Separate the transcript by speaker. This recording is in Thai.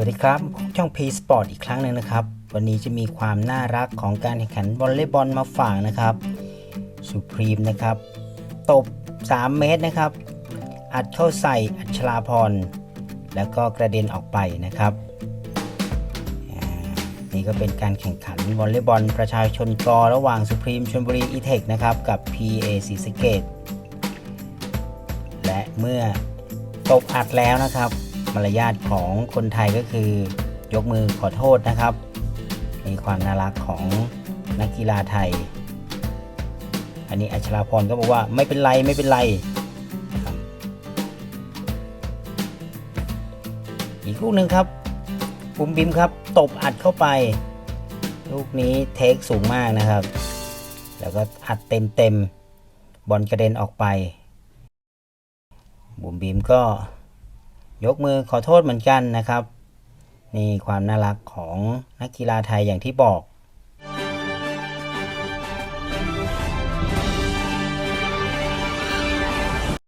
Speaker 1: วัสดีครับช่อง P Sport อีกครั้งหนึ่งนะครับ วันนี้จะมีความน่ารักของการแข่งขันวอลเลย์บอลมาฝากนะครับสุพรีมนะครับตบ 3 เมตรนะครับ อัดเข้าใส่อัชราพร แล้วก็กระเด็นออกไปนะครับ นี่ก็เป็นการแข่งขันวอลเลย์บอลประชาชนกระหว่างสุพรีมชลบุรีอีเทคนะครับ กับ PA ศรีสเกตและเมื่อตบอัดแล้วนะครับ มารยาทของคนไทยก็คือยกมือขอโทษนะครับ มีความน่ารักของนักกีฬาไทย อันนี้อัชราพรก็บอกว่าไม่เป็นไรไม่เป็นไรอีกลูกหนึ่งครับบุมบิมครับ ตบอัดเข้าไป ลูกนี้เทคสูงมากนะครับ แล้วก็อัดเต็มเต็มบอลกระเด็นออกไป บุมบิมก็ ยกมือขอโทษเหมือนกันนะครับ นี่ความน่ารักของนักกีฬาไทยอย่างที่บอก